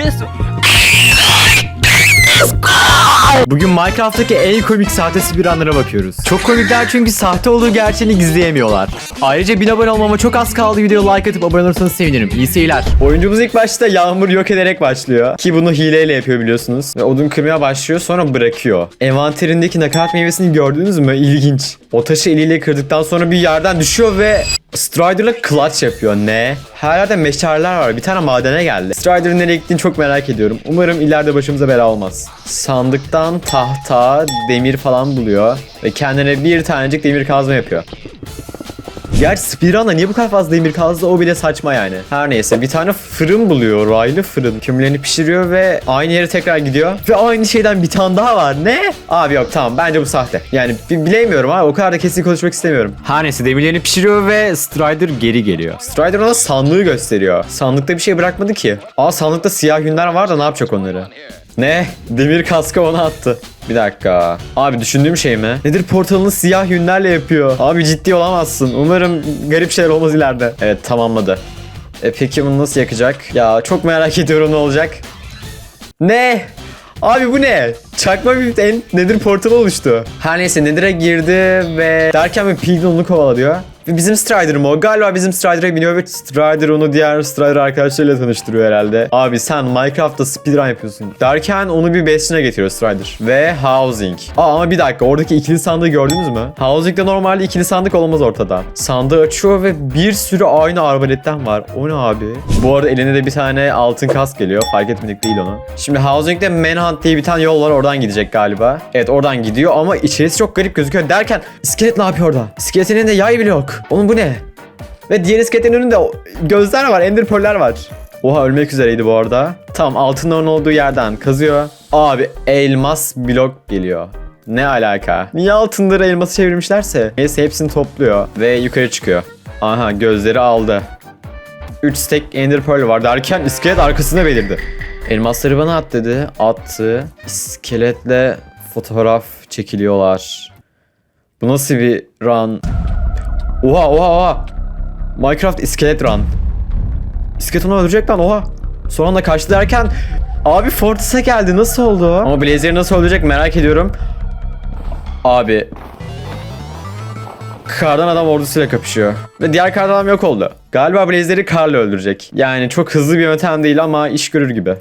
this. Bugün Minecraft'taki en komik sahte speedrunner'a bakıyoruz. Çok komikler çünkü sahte olduğu gerçeğini gizleyemiyorlar. Ayrıca 1000 abone olmama çok az kaldı videoya like atıp abone olursanız sevinirim. İyi seyirler. Oyuncumuz ilk başta yağmur yok ederek başlıyor. Ki bunu hileyle yapıyor biliyorsunuz. Ve odun kırmaya başlıyor sonra bırakıyor. Envanterindeki nakarat meyvesini gördünüz mü? İlginç. O taşı eliyle kırdıktan sonra bir yerden düşüyor ve Strider'la clutch yapıyor. Ne? Her yerde meşaleler var. Bir tane madene geldi. Strider'ın nereye gittiğini çok merak ediyorum. Umarım ileride başımıza bela olmaz. Sandıktan tahta, demir falan buluyor. Ve kendine bir tanecik demir kazma yapıyor. Gerçi speedrun'da niye bu kadar fazla demir kazdı o bile saçma yani. Her neyse bir tane fırın buluyor. Raylı fırın. Kümlerini pişiriyor ve aynı yere tekrar gidiyor. Ve aynı şeyden bir tane daha var. Ne? Abi yok tamam bence bu sahte. Yani bi- bilemiyorum abi o kadar da kesin konuşmak istemiyorum. Her neyse demirlerini pişiriyor ve Strider geri geliyor. Strider ona sandığı gösteriyor. Sandıkta bir şey bırakmadı ki. Aa sandıkta siyah yünler var da ne yapacak onları? Ne? Demir kaskı ona attı. Bir dakika. Abi düşündüğüm şey mi? Nedir portalını siyah yünlerle yapıyor. Abi ciddi olamazsın. Umarım garip şeyler olmaz ileride. Evet tamamladı. E peki bunu nasıl yakacak? Ya çok merak ediyorum ne olacak. Ne? Abi bu ne? Çakma bir en nedir portalı oluştu. Her neyse Nether'a girdi ve derken bir Piglin onu kovalıyor. Bizim Strider'ım o. Galiba bizim Strider'a biniyor ve Strider onu diğer Strider arkadaşlarıyla tanıştırıyor herhalde. Abi sen Minecraft'ta speedrun yapıyorsun. Derken onu bir besine getiriyor Strider. Ve Housing. Aa ama bir dakika oradaki ikili sandığı gördünüz mü? Housing'de normalde ikili sandık olmaz ortada. Sandığı açıyor ve bir sürü aynı arbaletten var. O ne abi? Bu arada eline de bir tane altın kask geliyor. Fark etmedik değil onu. Şimdi Housing'de Manhunt diye bir tane yol var. Oradan gidecek galiba. Evet oradan gidiyor ama içerisi çok garip gözüküyor. Derken iskelet ne yapıyor orada? İskeletin elinde yay bile yok. Oğlum bu ne? Ve diğer iskeletin önünde gözler var, ender pearl'ler var. Oha ölmek üzereydi bu arada. Tamam altınların olduğu yerden kazıyor. Abi elmas blok geliyor. Ne alaka? Niye altınları elması çevirmişlerse? Neyse hepsini topluyor ve yukarı çıkıyor. Aha gözleri aldı. 3 stack ender pearl var derken iskelet arkasına belirdi. Elmasları bana at dedi. Attı. İskeletle fotoğraf çekiliyorlar. Bu nasıl bir run? Oha oha oha. Minecraft iskelet run. İskelet onu öldürecek lan oha. Son anda kaçtı derken Abi Fortis'e geldi nasıl oldu? Ama Blazer'i nasıl öldürecek merak ediyorum. Abi Kardan adam ordusuyla kapışıyor. Ve diğer kardan adam yok oldu. Galiba Blazer'i karla öldürecek. Yani çok hızlı bir yöntem değil ama iş görür gibi.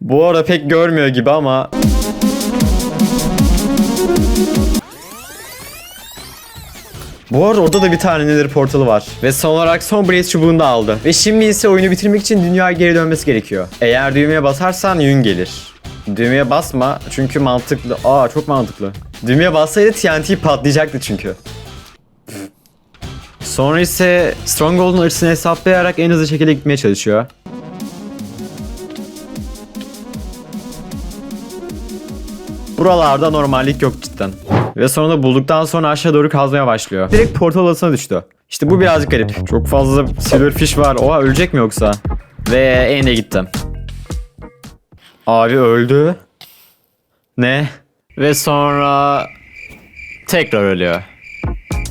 Bu arada pek görmüyor gibi ama Bu arada orada da bir tane Nether portalı var. Ve son olarak son Blaze çubuğunu da aldı. Ve şimdi ise oyunu bitirmek için dünyaya geri dönmesi gerekiyor. Eğer düğmeye basarsan yün gelir. Düğmeye basma çünkü mantıklı. Aa çok mantıklı. Düğmeye bassaydı TNT patlayacaktı çünkü. Sonra ise Stronghold'un açısını hesaplayarak en hızlı şekilde gitmeye çalışıyor. Buralarda normallik yok cidden. Ve sonunda bulduktan sonra aşağı doğru kazmaya başlıyor. Direkt portal odasına düştü. İşte bu birazcık garip. Çok fazla silverfish var. Oha ölecek mi yoksa? Ve Ende gitti. Abi öldü. Ne? Ve sonra tekrar ölüyor.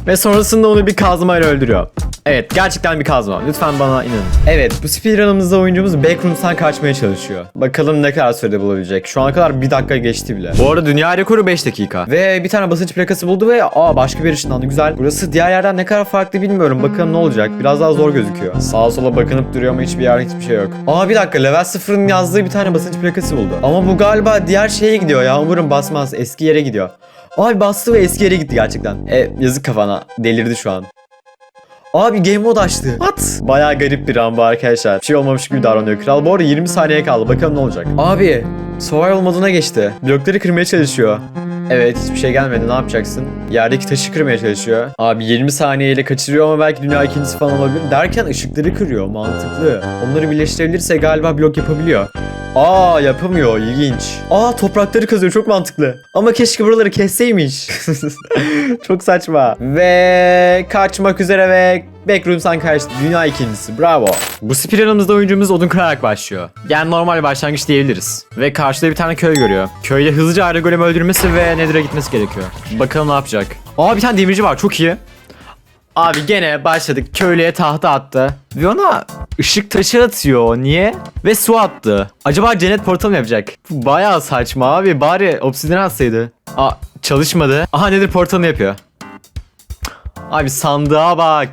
Ve sonrasında onu bir kazmayla öldürüyor. Evet gerçekten bir kazma. Lütfen bana inanın. Evet bu speedrun'ımızda oyuncumuz Backrooms'tan kaçmaya çalışıyor. Bakalım ne kadar sürede bulabilecek. Şu ana kadar bir dakika geçti bile. Bu arada dünya rekoru 5 dakika. Ve bir tane basınç plakası buldu ve aa başka bir ışınlandı güzel. Burası diğer yerden ne kadar farklı bilmiyorum. Bakalım ne olacak. Biraz daha zor gözüküyor. Sağa sola bakınıp duruyor ama hiçbir yerde hiçbir şey yok. Aa bir dakika level 0'ın yazdığı bir tane basınç plakası buldu. Ama bu galiba diğer şeye gidiyor ya. Umarım basmaz. Eski yere gidiyor. Abi bastı ve eski yere gitti gerçekten. E yazık kafana. Delirdi şu an. Abi game mode açtı. What? Bayağı garip bir an bu arkadaşlar. Bir şey olmamış gibi davranıyor. Kral bu arada 20 saniye kaldı. Bakalım ne olacak. Abi survival moduna geçti. Blokları kırmaya çalışıyor. Evet hiçbir şey gelmedi ne yapacaksın? Yerdeki taşı kırmaya çalışıyor. Abi 20 saniyeyle kaçırıyor ama belki dünya ikincisi falan olabilir. Derken ışıkları kırıyor mantıklı. Onları birleştirebilirse galiba blok yapabiliyor. Aa yapamıyor ilginç. Aa toprakları kazıyor çok mantıklı. Ama keşke buraları kesseymiş. çok saçma. Ve kaçmak üzere ve Backrooms'tan kaçtı. Dünya ikincisi. Bravo. Bu speedrun'ımızda oyuncumuz odun kırarak başlıyor. Yani normal bir başlangıç diyebiliriz. Ve karşıda bir tane köy görüyor. Köyde hızlıca Iron Golem öldürmesi ve Nether'a gitmesi gerekiyor. Bakalım ne yapacak. Aa bir tane demirci var çok iyi. Abi gene başladık. Köylüye tahta attı. Ve ona ışık taşı atıyor. Niye? Ve su attı. Acaba cennet portal mı yapacak? Bu bayağı saçma abi. Bari obsidyen atsaydı. Aa çalışmadı. Aha nedir portalını yapıyor. Abi sandığa bak.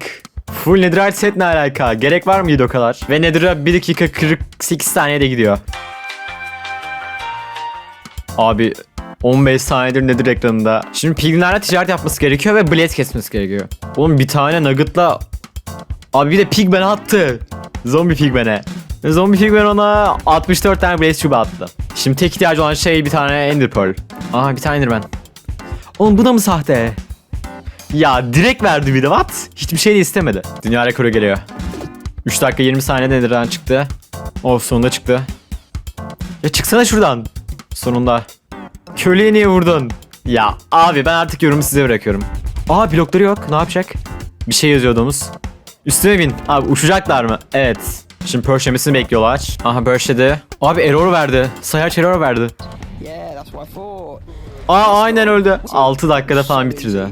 Full netherite set ne alaka? Gerek var mıydı o kadar? Ve nether'a 1 dakika 48 saniyede gidiyor. Abi 15 saniyedir nedir ekranında. Şimdi piglinlerle ticaret yapması gerekiyor ve blade kesmesi gerekiyor. Oğlum bir tane nuggetla... Abi bir de pigmen attı. Zombi pigmene. Zombi pigmen ona 64 tane blaze çubuğu attı. Şimdi tek ihtiyacı olan şey bir tane ender pearl. Aha bir tane enderman. Oğlum bu da mı sahte? Ya direkt verdi bir de what? Hiçbir şey de istemedi. Dünya rekoru geliyor. 3 dakika 20 saniyede Nether'dan çıktı. Of sonunda çıktı. Ya çıksana şuradan. Sonunda. Köylüye niye vurdun? Ya abi ben artık yorumu size bırakıyorum. Aa blokları yok. Ne yapacak? Bir şey yazıyor domuz. Üstüme bin. Abi uçacaklar mı? Evet. Şimdi pörşlemesini bekliyorlar. Aha pörşledi. Abi error verdi. Sayaç error verdi. Aa aynen öldü. 6 dakikada falan bitirdi.